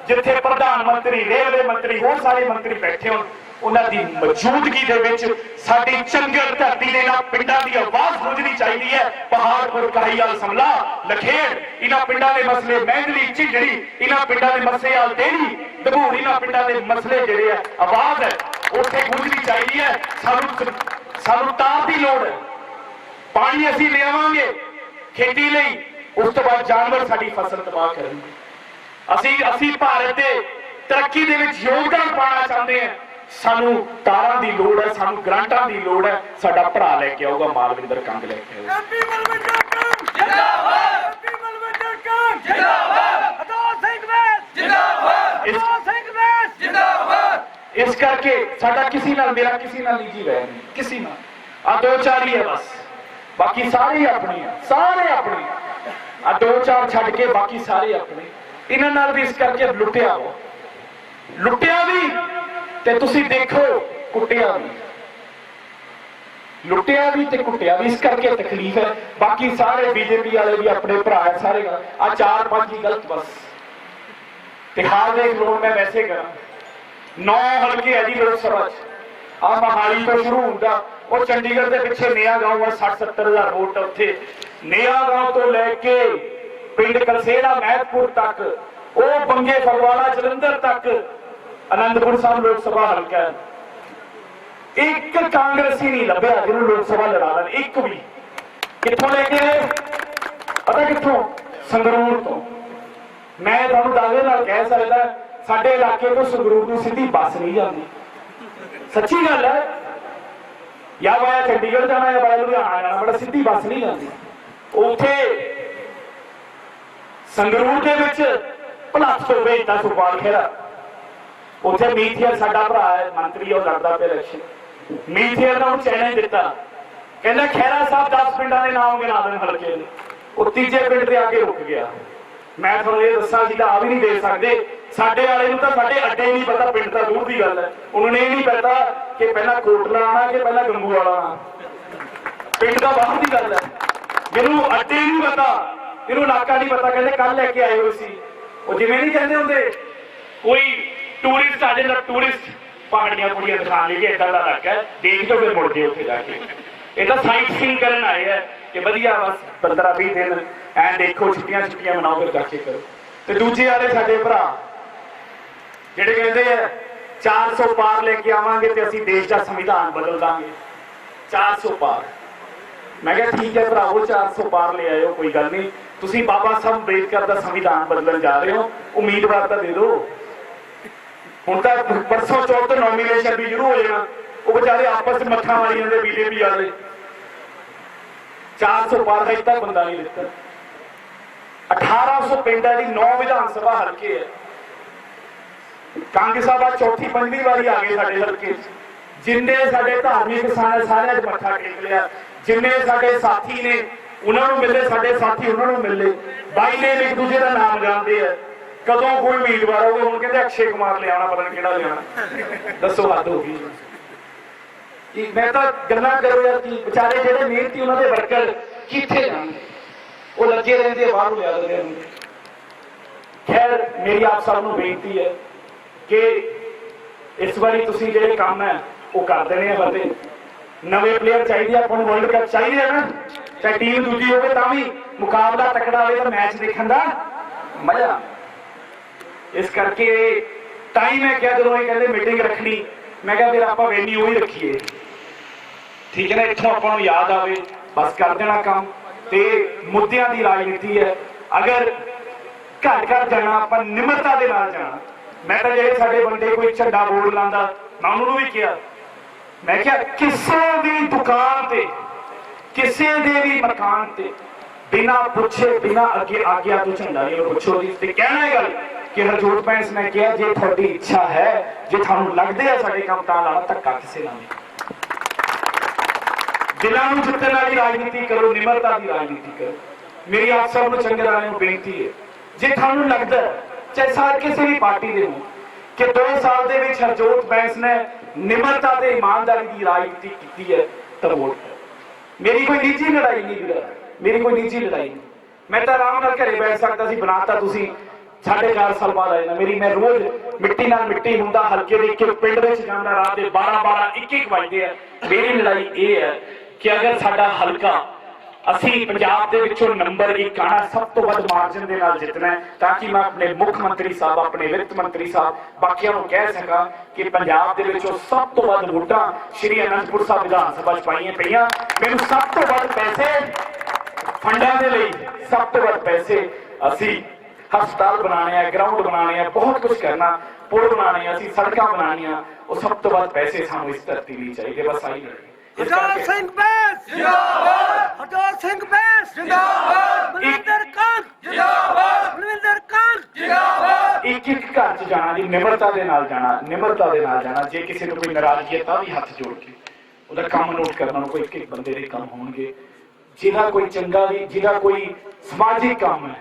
ਜਿੱਥੇ ਪ੍ਰਧਾਨ ਮੰਤਰੀ ਰੇਲਵੇ ਮੰਤਰੀ, ਹੋਰ ਸਾਰੇ ਮੰਤਰੀ ਬੈਠੇ ਹੋਣ, ਉਹਨਾਂ ਦੀ ਮੌਜੂਦਗੀ ਦੇ ਵਿੱਚ ਸਾਡੀ ਚੰਗਲ ਧਰਤੀ ਦੇ ਨਾਲ ਪਿੰਡਾਂ ਦੀ ਆਵਾਜ਼ ਗੂੰਜਣੀ ਚਾਹੀਦੀ ਹੈ। ਪਹਾੜਪੁਰ ਕਾਹੀਵਾਲ ਸਮਲਾ ਲਖੇੜ, ਇਹਨਾਂ ਪਿੰਡਾਂ ਦੇ ਮਸਲੇ ਮਹਿੰਦਲੀ ਝਿੰਜੜੀ ਇਹਨਾਂ ਪਿੰਡਾਂ ਦੇ ਮਸਲੇ ਆਲ ਦੇਣੀ ਦਬੂਰ ਇਹਨਾਂ ਪਿੰਡਾਂ ਦੇ ਮਸਲੇ ਜਿਹੜੇ ਆ ਆਵਾਜ਼ ਹੈ, ਉੱਥੇ ਗੂੰਜਣੀ ਚਾਹੀਦੀ ਹੈ, ਸਾਨੂੰ ਸਾਨੂੰ ਤਾਰ ਦੀ ਲੋੜ ਹੈ। ਪਾਣੀ ਅਸੀਂ ਲਿਆਵਾਂਗੇ ਖੇਤੀ ਲਈ, ਉਸ ਤੋਂ ਬਾਅਦ ਜਾਨਵਰ ਸਾਡੀ ਫਸਲ ਤਬਾਹ ਕਰਨਗੇ। ਅਸੀਂ ਅਸੀਂ ਭਾਰਤ ਦੇ ਤਰੱਕੀ ਦੇ ਵਿੱਚ ਯੋਗਦਾਨ ਪਾਉਣਾ ਚਾਹੁੰਦੇ ਹਾਂ। ਸਾਨੂੰ ਤਾਰਾਂ ਦੀ ਲੋੜ ਹੈ, ਸਾਨੂੰ ਗ੍ਰਾਂਟਾਂ ਦੀ ਲੋੜ ਹੈ। ਸਾਡਾ ਭਰਾ ਲੈ ਕੇ ਆਊਗਾ, ਮਾਲਵਿੰਦਰ ਕੰਗ ਲੈ ਕੇ ਆਊਗਾ। ਜਿੰਦਾਬਾਦ! ਜਿੰਦਾਬਾਦ! ਜਿੰਦਾਬਾਦ। ਇਸ- ਹਜ਼ਾਰ ਸਿੰਘ ਬੈਸ ਜਿੰਦਾਬਾਦ। ਇਸ ਕਰਕੇ ਸਾਡਾ ਕਿਸੇ ਨਾਲ ਮੇਰਾ ਕਿਸੇ ਨਾਲ ਨਿੱਜੀ ਵੈਰ ਨਹੀਂ ਕਿਸੇ ਨਾਲ। ਆ ਦੋ ਚਾਰ ਹੀ ਹੈ ਬਸ। ਬਾਕੀ ਸਾਰੇ ਆਪਣੇ ਆ। ਸਾਰੇ ਆਪਣੇ ਆ। ਦੋ ਚਾਰ ਛੱਡ ਕੇ ਬਾਕੀ ਸਾਰੇ ਆਪਣੇ। ਇਹਨਾਂ ਨਾਲ ਵੀ ਇਸ ਕਰਕੇ ਲੁੱਟਿਆ ਹੋ ਲੁੱਟਿਆ ਵੀ ਤੇ ਤੁਸੀਂ ਦੇਖੋ ਕੁੱਟਿਆ ਵੀ। ਲੁੱਟਿਆ ਵੀ ਤੇ ਕੁੱਟਿਆ ਵੀ। ਇਸ ਕਰਕੇ ਤਕਲੀਫ ਹੈ। ਬਾਕੀ ਸਾਰੇ ਬੀਜੇਪੀ ਵਾਲੇ ਵੀ ਆਪਣੇ ਭਰਾ ਸਾਰੇ। ਆ ਚਾਰ ਪੰਜ ਹੀ ਗਲਤ ਬਸ। ਤੇ ਹਾਲ ਦੇ ਲੋਨ ਮੈਂ ਵੈਸੇ ਕਰਾਂ। ਨੌ ਹਲਕੇ ਹੈ ਜੀ ਲੋਕ ਸਭਾ ਚ। ਆ ਮਹਾਲੀ ਤੋਂ ਸ਼ੁਰੂ ਹੁੰਦਾ। ਉਹ ਚੰਡੀਗੜ੍ਹ ਦੇ ਪਿੱਛੇ ਨਿਆ ਗਾਉਂ ਆ 60 70 ਹਜ਼ਾਰ ਵੋਟ ਉੱਥੇ। ਨਿਆ ਗਾਉਂ ਤੋਂ ਲੈ ਕੇ ਪਿੰਡ ਕਲਸੇੜਾ, ਮਹਿਤਪੁਰ ਤੱਕ, ਉਹ ਬੰਗੇ ਫਗਵਾੜਾ, ਜਲੰਧਰ ਤੱਕ, ਅਨੰਦਪੁਰ ਸਾਹਿਬ ਲੋਕ ਸਭਾ ਹਲਕਾ ਹੈ। ਇੱਕ ਕਾਂਗਰਸੀ ਨਹੀਂ ਲੱਭਿਆ ਜਿਹਨੂੰ ਲੋਕ ਸਭਾ ਲੜਾ ਲੈਣ। ਇੱਕ ਵੀ। ਕਿੱਥੋਂ ਲੈ ਕੇ ਪਤਾ ਕਿੱਥੋਂ? ਸੰਗਰੂਰ ਤੋਂ। ਮੈਂ ਤੁਹਾਨੂੰ ਦਾਅਵੇ ਨਾਲ ਕਹਿ ਸਕਦਾ, ਸਾਡੇ ਇਲਾਕੇ ਤੋਂ ਸੰਗਰੂਰ ਨੂੰ ਸਿੱਧੀ ਬੱਸ ਨਹੀਂ ਜਾਂਦੀ। ਸੱਚੀ ਗੱਲ ਹੈ, ਜਾਂ ਵਾਇਆ ਚੰਡੀਗੜ੍ਹ ਜਾਣਾ ਜਾਂ ਵਾਇਆ ਲੁਧਿਆਣਾ ਜਾਣਾ, ਬੜਾ ਸਿੱਧੀ ਬੱਸ ਨਹੀਂ ਜਾਂਦੀ। ਉੱਥੇ ਸੰਗਰੂਰ ਦੇ ਵਿੱਚ ਭਲਾਸ ਤੋਂ ਵੇਚਦਾ ਸੁਪਾਲ ਖੇਰਾ ਉੱਥੇ ਮੀਥੀਆ ਸਾਡਾ ਭਰਾ ਹੈ, ਮੰਤਰੀ ਉਹ ਲੜਦਾ ਪਿਆ ਇਲੈਕਸ਼ਨ ਮੀਥੀਆ ਦਾ ਉਹਨੂੰ ਚੈਲੰਜ ਦਿੱਤਾ। ਕਹਿੰਦਾ ਖੈਰਾ ਸਾਹਿਬ 10 ਪਿੰਡਾਂ ਦੇ ਨਾਮ ਗਿਣਾ ਦੇਣ ਹਲਕੇ ਨੂੰ ਉਹ ਤੀਜੇ ਪਿੰਡ ਤੇ ਆ ਕੇ ਰੁਕ ਗਿਆ। ਮੈਂ ਤੁਹਾਨੂੰ ਇਹ ਦੱਸਾਂ ਜੀ ਆ ਵੀ ਨਹੀਂ ਦੇ ਸਕਦੇ। ਸਾਡੇ ਵਾਲੇ ਨੂੰ ਤਾਂ ਸਾਡੇ ਅੱਡੇ ਨਹੀਂ ਪਤਾ, ਪਿੰਡ ਤਾਂ ਦੂਰ ਦੀ ਗੱਲ ਹੈ। ਉਹਨਾਂ ਨੇ ਇਹ ਨਹੀਂ ਪਤਾ ਕਿ ਪਹਿਲਾਂ ਕੋਟਲਾ ਆਣਾ ਕਿ ਪਹਿਲਾਂ ਗੰਗੂ ਵਾਲਾ ਆਣਾ ਪਿੰਡ ਦਾ ਬਾਹਰ ਦੀ ਗੱਲ ਹੈ। ਜਿਹਨੂੰ ਅੱਡੇ ਨਹੀਂ ਪਤਾ। ਇਹਨੂੰ ਇਲਾਕਾ ਨਹੀਂ ਪਤਾ, ਕਹਿੰਦੇ ਕੱਲ ਲੈ ਕੇ ਆਏ ਹੋ ਸੀ। ਉਹ ਜਿਵੇਂ ਨਹੀਂ ਕਹਿੰਦੇ ਹੁੰਦੇ। ਕੋਈ ਟੂਰਿਸਟ ਆ ਜਾਂਦਾ ਟੂਰਿਸਟ ਪਹਾੜੀਆਂ ਕੁੜੀਆਂ ਦਿਖਾ ਲਈ ਇਦਾਂ ਦਾ ਇਲਾਕਾ ਦੇਖ ਕੇ ਫਿਰ ਮੁੜ ਜੇ ਉੱਥੇ ਜਾ ਕੇ। ਇਹ ਤਾਂ ਸਾਈਟ ਸੀਇੰਗ ਕਰਨ ਆਏ ਹੈ ਕਿ ਵਧੀਆ ਬਸ 15 20 ਦਿਨ ਐਂ ਦੇਖੋ, ਛੁੱਟੀਆਂ ਛੁੱਟੀਆਂ ਮਨਾਓ ਫਿਰ ਜਾ ਕੇ ਕਰੋ। ਤੇ ਦੂਜੇ ਵਾਲੇ ਸਾਡੇ ਭਰਾ, ਜਿਹੜੇ ਕਹਿੰਦੇ ਆ 400 ਪਾਰ ਲੈ ਕੇ ਆਵਾਂਗੇ ਤੇ ਅਸੀਂ ਦੇਸ਼ ਦਾ ਸੰਵਿਧਾਨ ਬਦਲ ਦਾਂਗੇ। 400 ਪਾਰ। ਮੈਂ ਕਿਹਾ ਠੀਕ ਹੈ ਭਰਾਵੋ 400 ਪਾਰ ਲੈ ਆਇਓ, ਕੋਈ ਗੱਲ ਨਹੀਂ। ਤੁਸੀਂ ਬਾਬਾ ਸਾਹਿਬ ਅੰਬੇਦਕਰ ਦਾ ਸੰਵਿਧਾਨ ਬਦਲਣ ਜਾ ਰਹੇ ਹੋ, ਉਮੀਦਵਾਰ ਤਾਂ ਦੇ ਦਿਓ। ਹੁਣ ਤਾਂ ਪਰਸੋਂ ਚੌਥ ਨੋਮੀਨੇਸ਼ਨ ਵੀ ਸ਼ੁਰੂ ਹੋ ਜਾਣਾ। ਉਹ ਵਿਚਾਰੇ ਆਪਸ ਵਿੱਚ ਮੱਥਾ ਮਾਰੀ ਜਾਂਦੇ ਬੀਜੇਪੀ ਵਾਲੇ। 400 ਪਾਰ ਦਾ ਤੱਕ ਬੰਦਾ ਨਹੀਂ ਦਿੱਤਾ 1800 ਪਿੰਡਾਂ ਦੀ 9 ਵਿਧਾਨ ਸਭਾ ਹਲਕੇ ਹੈ ਕਾਂਗਰਸ ਸਾਹਿਬ ਚੌਥੀ, ਪੰਜਵੀਂ ਵਾਰੀ ਆ ਗਏ ਸਾਡੇ ਹਲਕੇ ਜਿੰਨੇ ਸਾਡੇ ਧਾਰਮਿਕ ਕਿਸਾਨ ਸਾਰਿਆਂ 'ਚ ਮੱਥਾ ਟੇਕ ਲਿਆ। ਜਿੰਨੇ ਸਾਡੇ ਸਾਥੀ ਨੇ, ਉਹਨਾਂ ਨੂੰ ਮਿਲੇ, ਸਾਡੇ ਸਾਥੀ ਉਹਨਾਂ ਨੂੰ ਮਿਲੇ। ਬਾਈ ਨੇ ਇੱਕ ਦੂਜੇ ਦਾ ਨਾਮ ਜਾਣਦੇ ਆ। ਕਦੋਂ ਕੋਈ ਉਮੀਦਵਾਰ ਹੋਵੇ ਹੁਣ ਕਹਿੰਦੇ ਅਕਸ਼ੇ ਕੁਮਾਰ ਲਿਆਉਣਾ, ਪਤਾ ਨਹੀਂ ਕਿਹੜਾ ਲਿਆਉਣਾ। ਦੱਸੋ ਹੱਦ ਹੋ ਗਈ। ਕਿ ਮੈਂ ਤਾਂ ਗੱਲਾਂ ਕਰੋ ਯਾਰ ਕਿ ਵਿਚਾਰੇ ਜਿਹੜੇ ਮਿਹਨਤੀ ਉਹਨਾਂ ਦੇ ਵਰਕਰ ਕਿੱਥੇ ਜਾਂਦੇ ਉਹ ਲੱਗੇ ਰਹਿੰਦੇ ਆ, ਬਾਹਰੋਂ ਲਿਆ ਦਿੰਦੇ ਖੈਰ ਮੇਰੀ ਆਪ ਸਭ ਨੂੰ ਬੇਨਤੀ ਹੈ ਕਿ ਇਸ ਵਾਰੀ ਤੁਸੀਂ ਜਿਹੜੇ ਕੰਮ ਹੈ ਉਹ ਕਰ ਦੇਣੇ ਆ ਬੰਦੇ। ਨਵੇਂ ਪਲੇਅਰ ਚਾਹੀਦੇ ਆ ਆਪਾਂ ਨੂੰ ਵਰਲਡ ਕੱਪ ਚਾਹੀਦੇ ਨਾ। ਚਾਹੇ ਟੀਮ ਦੂਜੀ ਹੋਵੇ ਤਾਂ ਵੀ ਮੁਕਾਬਲਾ ਤਕੜਾ ਹੋਵੇ ਤਾਂ ਮੈਚ ਦੇਖਣ ਦਾ ਮਜ਼ਾ। ਇਸ ਕਰਕੇ ਟਾਈਮ ਹੈ ਕਿਹਾ ਜਦੋਂ ਇਹ ਕਹਿੰਦੇ ਮੀਟਿੰਗ ਰੱਖਣੀ ਮੈਂ ਕਿਹਾ ਫਿਰ ਆਪਾਂ ਵੈਨਿਊ ਹੀ ਰੱਖੀਏ। ਠੀਕ ਹੈ ਨਾ, ਇੱਥੋਂ ਆਪਾਂ ਨੂੰ ਯਾਦ ਆਵੇ। ਬਸ ਕਰ ਦੇਣਾ ਕੰਮ। ਤੇ ਮੁੱਦਿਆਂ ਦੀ ਰਾਜਨੀਤੀ ਹੈ। ਅਗਰ ਘਰ ਘਰ ਜਾਣਾ, ਆਪਾਂ ਨਿਮਰਤਾ ਦੇ ਨਾਲ ਜਾਣਾ। ਮੈਂ ਤਾਂ ਜਿਹੜੇ ਸਾਡੇ ਬੰਦੇ ਕੋਈ ਝੰਡਾ ਬੋਰਡ ਲਾਉਂਦਾ ਮੈਂ ਉਹਨੂੰ ਵੀ ਕਿਹਾ। ਮੈਂ ਕਿਹਾ, ਕਿਸੇ ਵੀ ਦੁਕਾਨ ਤੇ, ਕਿਸੇ ਦੇ ਵੀ ਮਕਾਨ ਤੇ ਬਿਨਾ ਪੁੱਛੇ, ਬਿਨਾ ਅੱਗੇ ਆਗਿਆ ਤੋਂ ਝੰਡਾ ਨਹੀਂ ਪੁੱਛੋ। ਜੀ ਤੇ ਕਹਿਣਾ ਇਹ ਗੱਲ ਕਿ ਹਰਜੋਤ ਪੈਂਸ ਨੇ ਕਿਹਾ, ਜੇ ਤੁਹਾਡੀ ਇੱਛਾ ਹੈ, ਜੇ ਤੁਹਾਨੂੰ ਲੱਗਦੇ ਆ ਸਾਡੇ ਕੰਮ ਤਾਂ ਲਾਣਾ ਧੱਕਾ ਕਿਸੇ ਨਾਲ ਨਹੀਂ। ਦਿਲਾਂ ਨੂੰ ਜਿੱਤਣ ਵਾਲੀ ਰਾਜਨੀਤੀ ਕਰੋ, ਨਿਮਰਤਾ ਦੀ ਰਾਜਨੀਤੀ ਕਰੋ। ਮੇਰੀ ਆਪ ਸਭ ਨੂੰ ਚੰਗੇ ਰਾਣੇ ਨੂੰ ਬੇਨਤੀ ਹੈ। ਜੇ ਤੁਹਾਨੂੰ ਲੱਗਦਾ ਚਾਹੇ ਸਾਰੇ ਕਿਸੇ ਵੀ ਪਾਰਟੀ ਦੇ ਹੋ ਕਿ 2 ਸਾਲ ਦੇ ਵਿੱਚ ਹਰਜੋਤ ਬੈਂਸ ਨੇ ਨਿਮਰਤਾ ਤੇ ਇਮਾਨਦਾਰੀ ਦੀ ਰਾਜਨੀਤੀ ਕੀਤੀ ਹੈ, ਤਾਂ ਵੋਟ ਮੇਰੀ ਕੋਈ ਨਿੱਜੀ ਲੜਾਈ ਨਹੀਂ ਵੀਰਾ। ਮੇਰੀ ਕੋਈ ਨਿੱਜੀ ਲੜਾਈ ਨਹੀਂ। ਮੈਂ ਤਾਂ ਆਰਾਮ ਨਾਲ ਘਰੇ ਬੈਠ ਸਕਦਾ ਸੀ, ਬਣਾਤਾ ਤੁਸੀਂ ਸਾਢੇ ਚਾਰ ਸਾਲ ਬਾਅਦ ਆਏ ਨਾ। ਮੇਰੀ ਮੈਂ ਰੋਜ਼ ਮਿੱਟੀ ਨਾਲ ਮਿੱਟੀ ਹੁੰਦਾ, ਹਲਕੇ ਦੇ ਇੱਕ ਪਿੰਡ ਵਿੱਚ ਜਾਂਦਾ, ਰਾਤ ਦੇ 12 12 1 1 ਵਜਦੇ ਆ। ਮੇਰੀ ਲੜਾਈ ਇਹ ਹੈ ਕਿ ਅਗਰ ਸਾਡਾ ਹਲਕਾ ਅਸੀਂ ਪੰਜਾਬ ਦੇ ਵਿੱਚੋਂ ਨੰਬਰ 1 ਆਣਾ, ਸਭ ਤੋਂ ਵੱਧ ਮਾਰਜਨ ਦੇ ਨਾਲ ਜਿੱਤਣਾ ਤਾਂ ਕਿ ਮੈਂ ਆਪਣੇ ਮੁੱਖ ਮੰਤਰੀ ਸਾਹਿਬ, ਆਪਣੇ ਵਿੱਤ ਮੰਤਰੀ ਸਾਹਿਬ, ਬਾਕੀਆਂ ਨੂੰ ਕਹਿ ਸਕਾਂ ਕਿ ਪੰਜਾਬ ਦੇ ਵਿੱਚੋਂ ਸਭ ਤੋਂ ਵੱਧ ਵੋਟਾਂ ਸ਼੍ਰੀ ਅਨੰਦਪੁਰ ਸਾਹਿਬ ਵਿਧਾਨ ਸਭਾ ਚ ਪਾਈਆਂ ਪਈਆਂ। ਮੈਨੂੰ ਸਭ ਤੋਂ ਵੱਧ ਪੈਸੇ ਫੰਡਾਂ ਦੇ ਲਈ, ਸਭ ਤੋਂ ਵੱਧ ਪੈਸੇ ਅਸੀਂ ਹਸਪਤਾਲ ਬਣਾਣੇ ਆ ਗਰਾਊਂਡ ਬਣਾਣੇ ਆ, ਬਹੁਤ ਕੁਝ ਕਰਨਾ, ਪੁਲ ਬਣਾਣੇ ਆ, ਅਸੀਂ ਸੜਕਾਂ ਬਣਾਉਣੀਆਂ, ਉਹ ਸਭ ਤੋਂ ਵੱਧ ਪੈਸੇ ਸਾਨੂੰ ਇਸ ਧਰਤੀ ਲਈ ਚਾਹੀਦੇ, ਬਸ ਆਈ ਨਹੀਂ ਕਰਕੇ ਸਿੰਘ ਬੈਸ! ਜਿੰਦਾਬਾਦ! ਹਰਜੋਤ ਸਿੰਘ ਬੈਸ! ਜਿੰਦਾਬਾਦ! ਬਲਵਿੰਦਰ ਕਾਂਤ ਜਿੰਦਾਬਾਦ! ਬਲਵਿੰਦਰ ਕਾਂਤ ਜਿੰਦਾਬਾਦ! ਇੱਕ ਇੱਕ ਘਰ ਚ ਜਾਣਾ ਜੀ ਨਿਮਰਤਾ ਦੇ ਨਾਲ ਜਾਣਾ ਨਿਮਰਤਾ ਦੇ ਨਾਲ ਜਾਣਾ ਜੇ ਕਿਸੇ ਨੂੰ ਕੋਈ ਨਾਰਾਜ਼ਗੀ ਹੈ ਤਾਂ ਵੀ ਹੱਥ ਜੋੜ ਕੇ। ਉਹਦਾ ਕੰਮ ਨੋਟ ਕਰਨਾ ਨੂੰ ਕੋਈ ਇੱਕ ਇੱਕ ਬੰਦੇ ਦੇ ਕੰਮ ਹੋਣਗੇ। ਜਿਹਦਾ ਕੋਈ ਚੰਗਾ ਵੀ ਜਿਹਦਾ ਕੋਈ ਸਮਾਜਿਕ ਕੰਮ ਹੈ।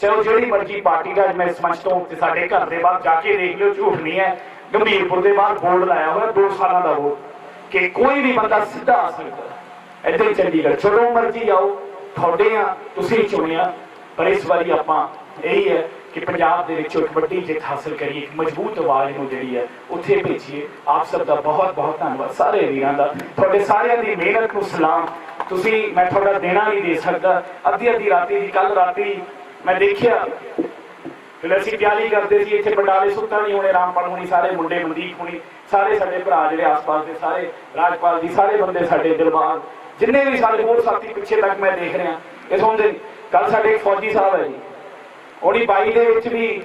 ਚਲੋ ਜਿਹੜੀ ਮਰਜ਼ੀ ਪਾਰਟੀ ਦਾ ਮੈਂ ਸਮਝਦਾ ਹਾਂ ਤੇ ਸਾਡੇ ਘਰ ਦੇ ਬਾਹਰ ਜਾ ਕੇ ਦੇਖ ਲਿਓ ਝੂਠ ਨਹੀਂ ਹੈ। ਗੰਭੀਰਪੁਰ ਦੇ ਬਾਹਰ ਬੋਰਡ ਲਾਇਆ ਹੋਇਆ 2 ਸਾਲਾਂ ਦਾ ਉਹ ਕਿ ਕੋਈ ਵੀ ਬੰਦਾ ਸਿੱਧਾ ਆ ਸਕਦਾ ਹੈ। ਹੀ ਚੰਡੀਗੜ੍ਹ, ਜਦੋਂ ਮਰਜ਼ੀ ਆਓ, ਤੁਹਾਡੇ ਆ, ਤੁਸੀਂ ਚੁਣਿਆ ਪਰ ਇਸ ਵਾਰੀ ਆਪਾਂ ਇਹੀ ਹੈ ਕਿ ਪੰਜਾਬ ਦੇ ਵਿੱਚੋਂ ਇੱਕ ਵੱਡੀ ਜਿੱਤ ਹਾਸਲ ਕਰੀਏ, ਇੱਕ ਮਜ਼ਬੂਤ ਆਵਾਜ਼ ਨੂੰ ਜਿਹੜੀ ਹੈ ਉੱਥੇ ਭੇਜੀਏ। ਆਪ ਸਭ ਦਾ ਬਹੁਤ ਬਹੁਤ ਧੰਨਵਾਦ। ਸਾਰੇ ਵੀਰਾਂ ਦਾ, ਤੁਹਾਡੇ ਸਾਰਿਆਂ ਦੀ ਮਿਹਨਤ ਨੂੰ ਸਲਾਮ। ਤੁਸੀਂ, ਮੈਂ ਤੁਹਾਡਾ ਦੇਣਾ ਨਹੀਂ ਦੇ ਸਕਦਾ। ਅੱਧੀ ਅੱਧੀ ਰਾਤੀ ਦੀ ਕੱਲ ਰਾਤੀ ਮੈਂ ਦੇਖਿਆ ਫਿਰ ਅਸੀਂ ਤਿਆਰੀ ਕਰਦੇ ਸੀ, ਇੱਥੇ ਬੰਡਾਲੇ ਸੁੱਤਾ ਨਹੀਂ ਹੋਣੇ, ਰਾਮਪਾਲ ਹੋਣੀ, ਸਾਰੇ ਮੁੰਡੇ ਮਨਦੀਪ ਹੁਣੀ, ਸਾਰੇ ਸਾਡੇ ਭਰਾ ਜਿਹੜੇ ਆਸ-ਪਾਸ ਦੇ, ਸਾਰੇ ਰਾਜਪਾਲ ਜੀ, ਸਾਰੇ ਬੰਦੇ ਸਾਡੇ ਦਿਲਬਾਗ, ਜਿੰਨੇ ਵੀ ਸਾਡੇ ਹੋਰ ਸਾਥੀ ਪਿੱਛੇ ਤੱਕ ਮੈਂ ਦੇਖ ਰਿਹਾ ਇਸ ਹੁੰਦੇ ਕੱਲ ਸਾਡੇ ਇੱਕ ਫੌਜੀ ਸਾਹਿਬ ਹੈ ਜੀ ਉਹਨੀ ਬਾਈ ਦੇ ਵਿੱਚ ਵੀ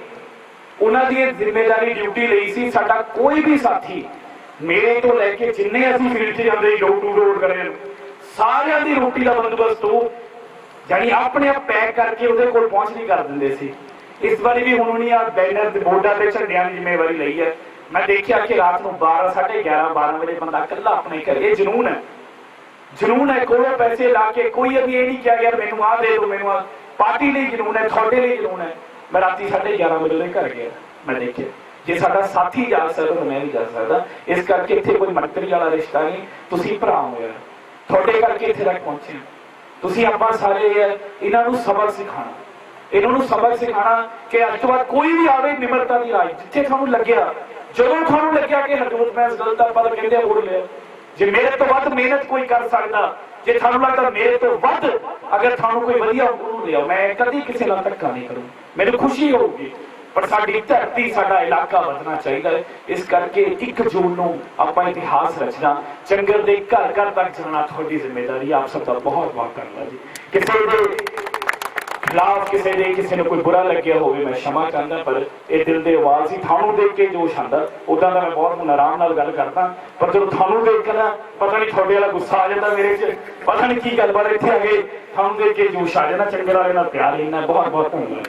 ਉਹਨਾਂ ਦੀ ਇਹ ਜ਼ਿੰਮੇਵਾਰੀ ਡਿਊਟੀ ਲਈ ਸੀ, ਸਾਡਾ ਕੋਈ ਵੀ ਸਾਥੀ ਮੇਰੇ ਤੋਂ ਲੈ ਕੇ ਜਿੰਨੇ ਅਸੀਂ ਫੀਲਡ 'ਚ ਜਾਂਦੇ ਡੋਰ ਟੂ ਡੋਰ ਕਰੇ, ਸਾਰਿਆਂ ਦੀ ਰੋਟੀ ਦਾ ਬੰਦੋਬਸਤ ਉਹ ਜਾਨੀ ਆਪਣੇ ਆਪ ਪੈਕ ਕਰਕੇ ਉਹਦੇ ਕੋਲ ਪਹੁੰਚ ਨਹੀਂ ਕਰ ਦਿੰਦੇ ਸੀ। ਇਸ ਵਾਰੀ ਵੀ ਹੁਣ ਉਹਨੇ ਆ ਬੈਨਰ ਤੇ ਬੋਰਡਾਂ ਤੇ ਝੰਡਿਆਂ ਦੀ ਜ਼ਿੰਮੇਵਾਰੀ ਲਈ ਹੈ। ਮੈਂ ਦੇਖਿਆ ਕਿ ਰਾਤ ਨੂੰ 12 11:30 12 ਵਜੇ ਬੰਦਾ ਇਕੱਲਾ ਆਪਣੇ ਘਰੇ ਜਨੂਨ ਹੈ। ਜਨੂਨ ਹੈ ਕੋਲੋਂ ਪੈਸੇ ਲਾ ਕੇ। ਕੋਈ ਅਭੀ ਇਹ ਨਹੀਂ ਕਿਹਾ ਯਾਰ ਮੈਨੂੰ ਆਹ ਦੇ ਦਿਓ, ਮੈਨੂੰ ਆਹ ਪਾਰਟੀ ਲਈ ਜਨੂਨ ਹੈ, ਤੁਹਾਡੇ ਲਈ ਜਨੂਨ ਹੈ। ਮੈਂ ਰਾਤੀ 11:30 ਵਜੇ ਉਹਦੇ ਘਰ ਗਿਆ। ਮੈਂ ਦੇਖਿਆ। ਜੇ ਸਾਡਾ ਸਾਥੀ ਜਾ ਸਕਦਾ ਮੈਂ ਵੀ ਜਾ ਸਕਦਾ। ਇਸ ਕਰਕੇ ਇੱਥੇ ਕੋਈ ਮੰਤਰੀ ਵਾਲਾ ਰਿਸ਼ਤਾ ਨਹੀਂ। ਤੁਸੀਂ ਭਰਾ ਹੋ ਯਾਰ। ਤੁਹਾਡੇ ਕਰਕੇ ਇੱਥੇ ਤੱਕ ਪਹੁੰਚੇ ਤੁਸੀਂ ਆਪਾਂ ਸਾਰੇ ਇਹਨਾਂ ਨੂੰ ਸਬਰ ਸਿਖਾਣਾ ਇਹਨਾਂ ਨੂੰ ਸਬਕ ਸਿਖਾਣਾ ਕਿ ਅੱਜ ਤੋਂ ਬਾਅਦ ਕੋਈ ਵੀ ਆਵੇ, ਨਿਮਰਤਾ ਦੀ ਰਾਜ ਜਿੱਥੇ ਤੁਹਾਨੂੰ ਲੱਗਿਆ, ਜਦੋਂ ਤੁਹਾਨੂੰ ਲੱਗਿਆ ਕਿ ਹਰਜੋਤ ਮੈਂ ਇਸ ਗਲਤ ਆਪਾਂ ਤਾਂ ਕਹਿੰਦੇ ਮੋੜ ਲਿਆ। ਜੇ ਮੇਰੇ ਤੋਂ ਵੱਧ ਮਿਹਨਤ ਕੋਈ ਕਰ ਸਕਦਾ, ਜੇ ਤੁਹਾਨੂੰ ਲੱਗਦਾ ਮੇਰੇ ਤੋਂ ਵੱਧ ਅਗਰ ਤੁਹਾਨੂੰ ਕੋਈ ਵਧੀਆ ਗੁਰੂ ਲਿਆ ਮੈਂ ਕਦੀ ਕਿਸੇ ਨਾਲ ਧੱਕਾ ਨਹੀਂ ਕਰੂੰ। ਮੈਨੂੰ ਖੁਸ਼ੀ ਹੋਊਗੀ, ਪਰ ਸਾਡੀ ਧਰਤੀ, ਸਾਡਾ ਇਲਾਕਾ ਵਧਣਾ ਚਾਹੀਦਾ ਹੈ। ਇਸ ਕਰਕੇ 1 ਜੂਨ ਨੂੰ ਆਪਾਂ ਇਤਿਹਾਸ ਰਚਣਾ, ਚੰਗਰ ਦੇ ਘਰ ਘਰ ਤੱਕ ਜਾਣਾ ਤੁਹਾਡੀ ਜ਼ਿੰਮੇਵਾਰੀ ਆਪ ਸਭ ਦਾ ਬਹੁਤ ਬਹੁਤ ਧੰਨਵਾਦ ਜੀ। ਕਿਸੇ ਦੇ ਖਿਲਾਫ ਕਿਸੇ ਦੇ ਕਿਸੇ ਨੂੰ ਕੋਈ ਬੁਰਾ ਲੱਗਿਆ ਹੋਵੇ, ਮੈਂ ਸ਼ਮਾ ਚਾਹੁੰਦਾ, ਪਰ ਇਹ ਦਿਲ ਦੇ ਆਵਾਜ਼ ਹੀ ਤੁਹਾਨੂੰ ਦੇਖ ਕੇ ਜੋਸ਼ ਆਂਦਾ ਉਦਾਂ ਦਾ ਮੈਂ ਬਹੁਤ ਹੁਣ ਆਰਾਮ ਨਾਲ ਗੱਲ ਕਰਦਾ। ਪਰ ਜਦੋਂ ਤੁਹਾਨੂੰ ਦੇਖ ਕੇ ਨਾ ਪਤਾ ਨਹੀਂ ਤੁਹਾਡੇ ਵਾਲਾ ਗੁੱਸਾ ਆ ਜਾਂਦਾ ਮੇਰੇ 'ਚ। ਪਤਾ ਨਹੀਂ ਕੀ ਗੱਲ ਬਾਤ ਇੱਥੇ ਆ ਗਏ ਤੁਹਾਨੂੰ ਦੇਖ ਕੇ ਜੋਸ਼ ਆ ਜਾਂਦਾ। ਚੰਗੇ ਵਾਲੇ ਨਾਲ ਪਿਆਰ ਲੈਣਾ ਬਹੁਤ ਬਹੁਤ ਧੰਨਵਾਦ।